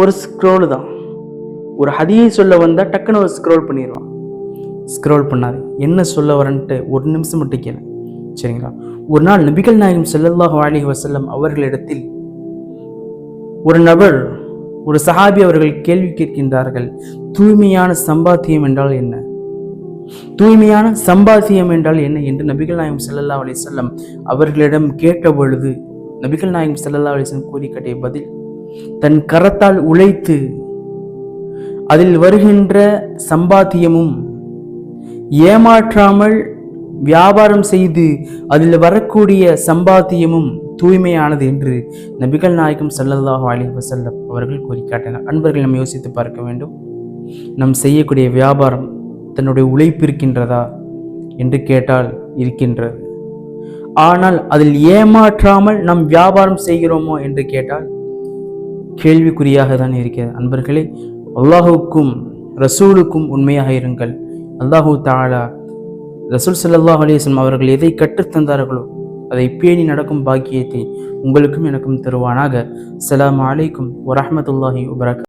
ஒரு ஸ்க்ரோல் தான். ஒரு ஹதியை சொல்ல வந்தால் டக்குன்னு ஒரு ஸ்க்ரோல் பண்ணிடுவான். ஸ்க்ரோல் பண்ணாது. என்ன சொல்ல வரன்ட்டு ஒரு நிமிஷம் மட்டும் கேளு. சரிங்களா? ஒரு நாள் நபிகள் நாயகம் செல்லல்லாஹ் அலைஹி வசல்லம் அவர்களிடத்தில் ஒரு நபர் ஒரு சஹாபி அவர்கள் கேள்வி கேட்கின்றார்கள் தூய்மையான சம்பாத்தியம் என்றால் என்ன? தூய்மையான சம்பாத்தியம் என்றால் என்ன? என்று நபிகள் நாயகம் செல்லல்லா அலைஹி செல்லம் அவர்களிடம் கேட்ட பொழுது நபிகள் நாயகம் செல்லல்லா அலைஹி கூறி கட்டிய பதில் தன் கரத்தால் உழைத்து அதில் வருகின்ற சம்பாத்தியமும் ஏமாற்றாமல் வியாபாரம் செய்து அதில் வரக்கூடிய சம்பாத்தியமும் தூய்மையானது என்று நபிகள் நாயகம் சல்லல்லாஹ் அலி வசல்லம் அவர்கள் கூறி காட்டினார் அன்பர்கள் நம்ம யோசித்து பார்க்க வேண்டும். நம் செய்யக்கூடிய வியாபாரம் தன்னுடைய உழைப்பு இருக்கின்றதா என்று கேட்டால் இருக்கின்றது. ஆனால் அதில் ஏமாற்றாமல் நாம் வியாபாரம் செய்கிறோமோ என்று கேட்டால் கேள்விக்குறியாக தான் இருக்கிறது அன்பர்களே அல்லாஹுக்கும் ரசூலுக்கும் உண்மையாக இருங்கள். அல்லாஹு தாலா ரசூல் சல்லாஹ் அலிஸ்லம் அவர்கள் எதை கற்றுத்தந்தார்களோ அதை பேணி நடக்கும் பாக்கியத்தை உங்களுக்கும் எனக்கும் தருவானாக. அஸ்ஸலாமு அலைக்கும் வரமத்துல்லாஹி வபரகாத்துஹு